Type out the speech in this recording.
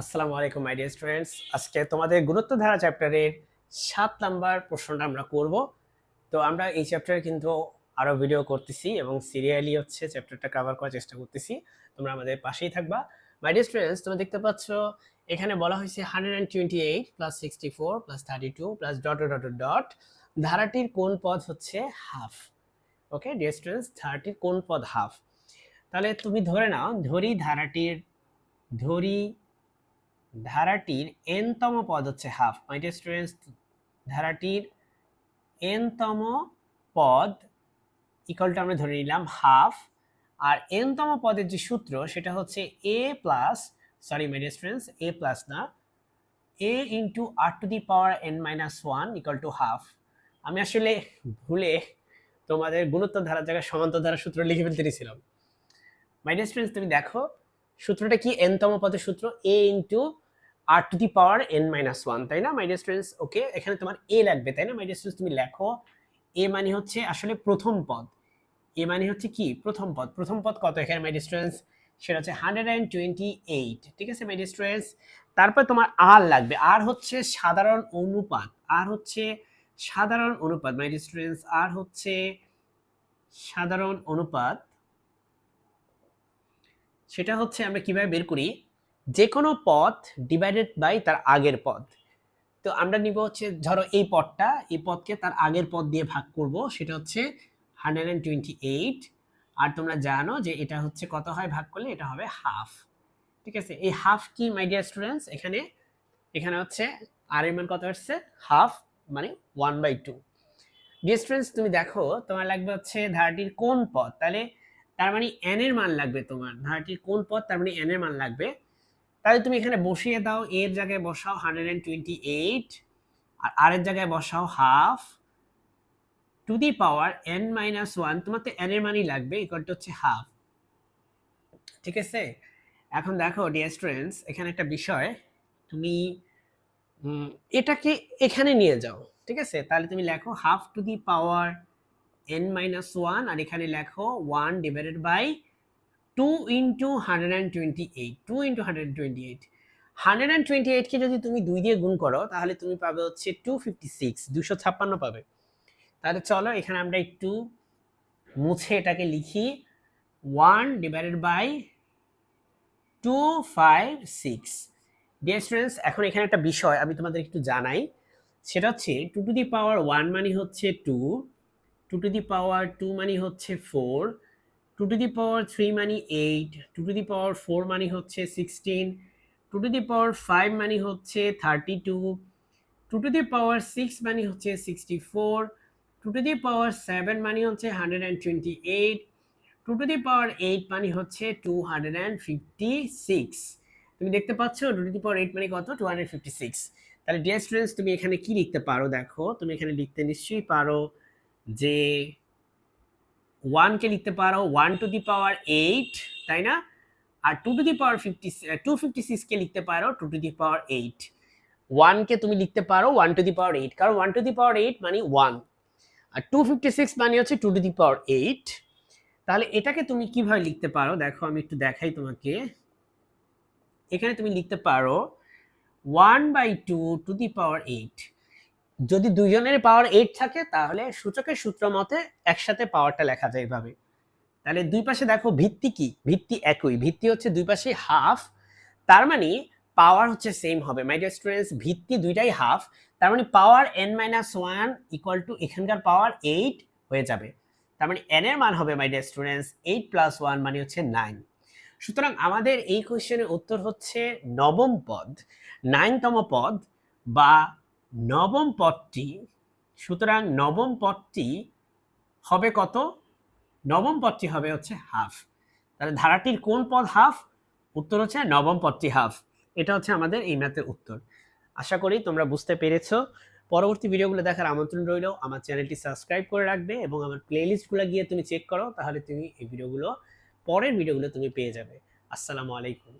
আসসালামু আলাইকুম মাই dear students আজকে তোমাদের গুরুত্ব ধারা চ্যাপ্টারের সাত নাম্বার প্রশ্নটা আমরা করব। তো আমরা এই চ্যাপ্টারে কিন্তু আরও ভিডিও করতেছি এবং সিরিয়ালি হচ্ছে চ্যাপ্টারটা কভার করার চেষ্টা করতেছি। তোমরা আমাদের পাশেই থাকবা। মাই ডিয়ার স্টুডেন্টস তোমরা দেখতে পাচ্ছ, এখানে বলা হয়েছে hundred and twenty eight plus sixty four plus thirty two plus dot dot dot ধারাটির কোন পদ হচ্ছে হাফ ওকে ডিয়ার স্টুডেন্টস ধারাটির কোন পদ হাফ তাহলে তুমি ধরে নাও, ধরি ধারাটির, ধরি ধারাটির এনতম পদ হচ্ছে হাফ। মাই ডিয়ার স্টুডেন্টস ধারাটির এনতম পদ ইকুয়ালটা আমরা ধরে নিলাম হাফ। আর এনতম পদের যে সূত্র, সেটা হচ্ছে A plus sorry my dear students A plus না A into r to the power n minus one equal to half আমি আসলে ভুলে তোমাদের গুণোত্তর ধারার জায়গায় সমান্তর ধারা সূত্র লিখে ফেলতে নিয়েছিলাম মাই ডিয়ার স্টুডেন্টস তুমি দেখো, সূত্রটা কি? এনতম পদের সূত্র a into r to the power n minus one তাই না? মাই স্টুডেন্টস ওকে এখানে তোমার এ লাগবে, তাই না? মাই স্টুডেন্টস তুমি লেখো এ মানে হচ্ছে আসলে প্রথম পদ। এ মানে হচ্ছে কি? প্রথম পদ। প্রথম পদ কত এখানে মাই স্টুডেন্টস সেটা হচ্ছে হান্ড্রেড অ্যান্ড টোয়েন্টি এইট ঠিক আছে মাই স্টুডেন্টস তারপর তোমার আর লাগবে। আর হচ্ছে সাধারণ অনুপাত। আর হচ্ছে সাধারণ অনুপাত মাই স্টুডেন্টস আর হচ্ছে সাধারণ অনুপাত। সেটা হচ্ছে আমরা কীভাবে বের করি? যে কোনো পথ ডিভাইডেড বাই তার আগের পথ। তো আমরা নিব হচ্ছে, ধরো এই পথটা, এই পথকে তার আগের পথ দিয়ে ভাগ করব, সেটা হচ্ছে হান্ড্রেড অ্যান্ড টোয়েন্টি এইট আর তোমরা জানো যে এটা হচ্ছে কত হয় ভাগ করলে? এটা হবে হাফ ঠিক আছে? এই হাফ কি মাই ডিয়ার স্টুডেন্টস এখানে এখানে হচ্ছে আর এর কত আসছে? হাফ মানে one by two dear students তুমি দেখো, তোমার লাগবে হচ্ছে ধারাটির কোন পথ? তাহলে তার মানে এন এর মান লাগবে তোমার। ধারাটির কোন পথ? তার মানে এন এর মান লাগবে তাহলে তুমি এখানে বসিয়ে দাও এর জায়গায় বসাও হান্ড্রেড অ্যান্ড টোয়েন্টি এইট আর আর এর জায়গায় বসাও half to the power n minus one তোমার তো এন এর মানই লাগবে ইকুয়ালটা হচ্ছে হাফ ঠিক আছে? এখন দেখো ডিয়ার স্টুডেন্টস এখানে একটা বিষয়, তুমি এটাকে এখানে নিয়ে যাও, ঠিক আছে? তাহলে তুমি লেখো half to the power n minus one আর এখানে লেখো one divided by two into hundred and twenty eight two into hundred twenty eight hundred and twenty এইটকে যদি তুমি দুই দিয়ে গুণ করো, তাহলে তুমি পাবে হচ্ছে টু ফিফটি সিক্স দুশো ছাপ্পান্ন পাবে। তাহলে চলো, এখানে আমরা একটু মুছে এটাকে লিখি। One divided by two five six dear students এখন এখানে একটা বিষয় আমি তোমাদের একটু জানাই। সেটা হচ্ছে two to the power one মানে হচ্ছে two two to the power two মানে হচ্ছে four two to the power three মানে eight, two to the power four মানে হচ্ছে sixteen, two to the power five মানে হচ্ছে thirty two two to the power six মানে হচ্ছে sixty four, two to the power seven মানে হচ্ছে hundred and twenty eight, two to the power eight মানে হচ্ছে two hundred and fifty six. তুমি দেখতে পাচ্ছ two to the power eight মানে কত? Two hundred fifty six. তাহলে ডিয়ার স্টুডেন্টস, তুমি এখানে কি লিখতে পারো? দেখো, তুমি এখানে লিখতে নিশ্চয়ই পারো যে ওয়ানকে লিখতে পারো one to the power eight তাই না? আর two to the power fifty two fifty সিক্সকে লিখতে পারো two to the power eight ওয়ানকে তুমি লিখতে পারো one to the power eight কারণ one to the power eight মানে ওয়ান আর টু ফিফটি সিক্স মানে হচ্ছে two to the power eight তাহলে এটাকে তুমি কীভাবে লিখতে পারো? দেখো, আমি একটু দেখাই তোমাকে। এখানে তুমি লিখতে পারো one by two to the power eight যদি দুইজনের পাওয়ার এইট থাকে, তাহলে সূচকের সূত্র মতে একসাথে পাওয়ারটা লেখা যায় এভাবে। তাহলে দুই পাশে দেখো ভিত্তি কি? ভিত্তি একই। ভিত্তি হচ্ছে দুই পাশে হাফ তার মানে পাওয়ার হচ্ছে সেম হবে। মাই ডিয়ার স্টুডেন্টস ভিত্তি দুইটাই হাফ তার মানে power n minus one equal to এখানকার পাওয়ার এইট হয়ে যাবে। তার মানে এন এর মান হবে my dear students eight plus one মানে হচ্ছে নাইন সুতরাং আমাদের এই কোয়েশ্চেনের উত্তর হচ্ছে নবম পদ নাইনতম পদ বা নবম পদটি, সুতরাং নবম পদটি হবে কত? নবম পদটি হবে হচ্ছে হাফ তাহলে ধারাটির কোন পদ হাফ উত্তর হচ্ছে নবম পদটি হাফ এটা হচ্ছে আমাদের এই ম্যাথের উত্তর। আশা করি তোমরা বুঝতে পেরেছ। পরবর্তী ভিডিওগুলো দেখার আমন্ত্রণ রইল। আমার চ্যানেলটি সাবস্ক্রাইব করে রাখবে এবং আমার প্লেলিস্টগুলো গিয়ে তুমি চেক করো, তাহলে তুমি এই ভিডিওগুলো পরের ভিডিওগুলো তুমি পেয়ে যাবে। আসসালামু আলাইকুম।